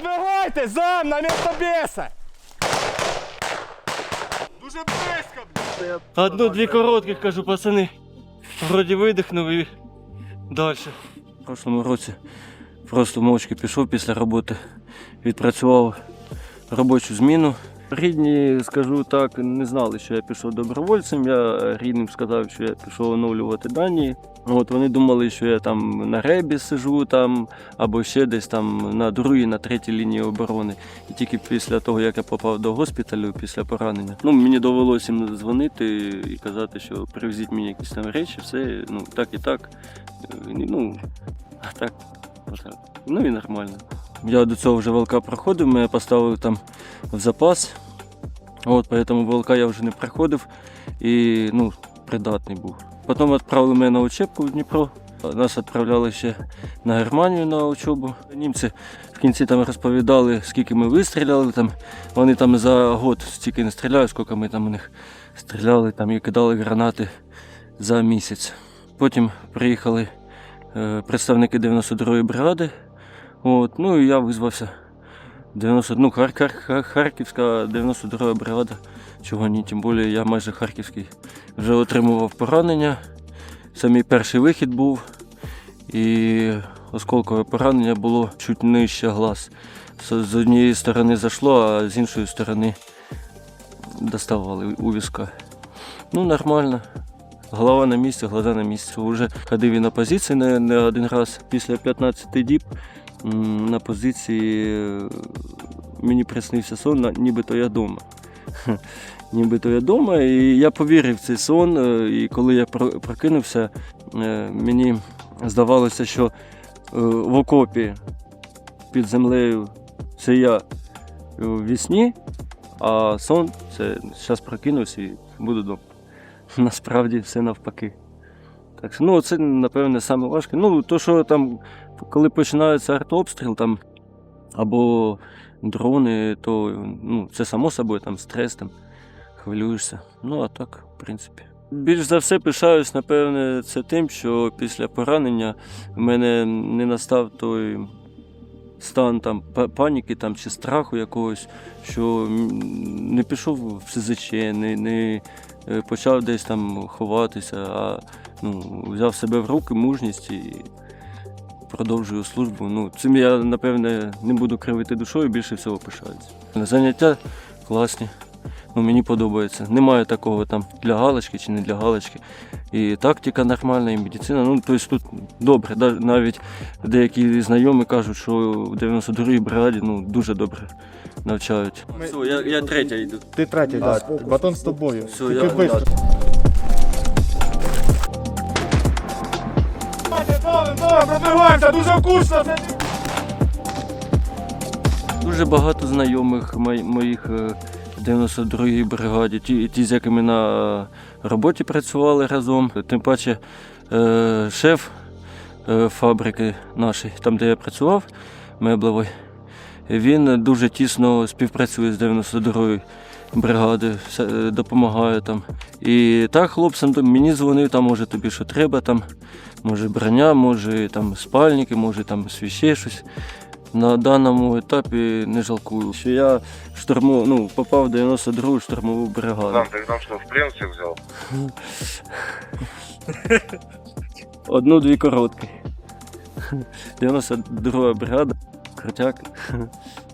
Продвигайте, зам, на місто беса! Дуже близько, блядь! Одну-дві коротких, кажу, пацани. Вроді видихнув і далі. В прошлому році просто мовчки пішов після роботи, відпрацював робочу зміну. Рідні, скажу так, не знали, що я пішов добровольцем. Я рідним сказав, що я пішов оновлювати дані. От вони думали, що я там на ребі сижу там, або ще десь там на другій, на третій лінії оборони. І тільки після того, як я попав до госпіталю після поранення, ну мені довелося їм дзвонити і казати, що привезіть мені якісь там речі, все, ну так і так. Е, Ну, а так, отак. Ну і нормально. Я до цього вже ВЛК проходив, мене поставили там в запас. От, поэтому ВЛК я вже не проходив і ну, придатний був. Потім відправили мене на учебку в Дніпро. Нас відправляли ще на Германію на учебу. Німці в кінці там розповідали, скільки ми вистріляли. Там. Вони там за год стільки не стріляють, скільки ми там у них стріляли там, і кидали гранати за місяць. Потім приїхали е, представники 92-ї бригади. От, ну і я визвався. 90, ну, Хар, Хар, Хар, Харківська 92 бригада. Чого ні, тим більше я майже харківський. Вже отримував поранення. Це перший вихід був. І осколкове поранення було чуть нижче глаз. З однієї сторони зайшло, а з іншої сторони доставали у візка. Ну, нормально. Голова на місці, глаза на місці. Уже ходив і на позиції не, не один раз. Після 15 діб на позиції е, мені приснився сон, нібито я вдома. Нібито я вдома, і я повірив в цей сон. е, І коли я прокинувся, е, мені здавалося, що в окопі під землею це я в вісні, а сон це зараз прокинусь і буду вдома. Насправді все навпаки. Так що, ну, це, напевне, саме важке. Ну, то, що там, коли починається артобстріл там, або дрони, то ну, це само собою там стрес, там, хвилюєшся. Ну, а так, в принципі. Більш за все пишаюсь, напевне, це тим, що після поранення в мене не настав той стан там, паніки там, чи страху якогось, що не пішов в СЗЧ, не, не е, почав десь там ховатися, а ну, взяв себе в руки, мужність і продовжую службу. Ну, цим я, напевне, не буду кривити душою, більше всього пишаюся. Заняття класні. Ну, мені подобається. Немає такого там для галочки чи не для галочки. І тактика нормальна, і медицина. Ну, тобто тут добре. Навіть деякі знайомі кажуть, що в 92-й бригаді ну, дуже добре навчають. Ми- Все, я, я третя йду. Ти третій, да. Батон з тобою. Все, Тільки я- быстро. Продвигаємося, дуже вкусно! Дуже багато знайомих моїх е, в 92-й бригаді, ті, ті, з якими на е, роботі працювали разом. Тим паче е, шеф фабрики нашої, там де я працював, меблевої, він дуже тісно співпрацює з 92-ю бригадою, все, е, допомагає там. І так хлопцям мені дзвонив, там може тобі що треба, там, може броня, може там спальники, може там ще щось. На даному етапі не жалкую, що я штурму, ну, попав в 92-ту штурмову бригаду. Сам ты там что, в плен взял? Одну-дві короткі. 92 бригада, крутяк.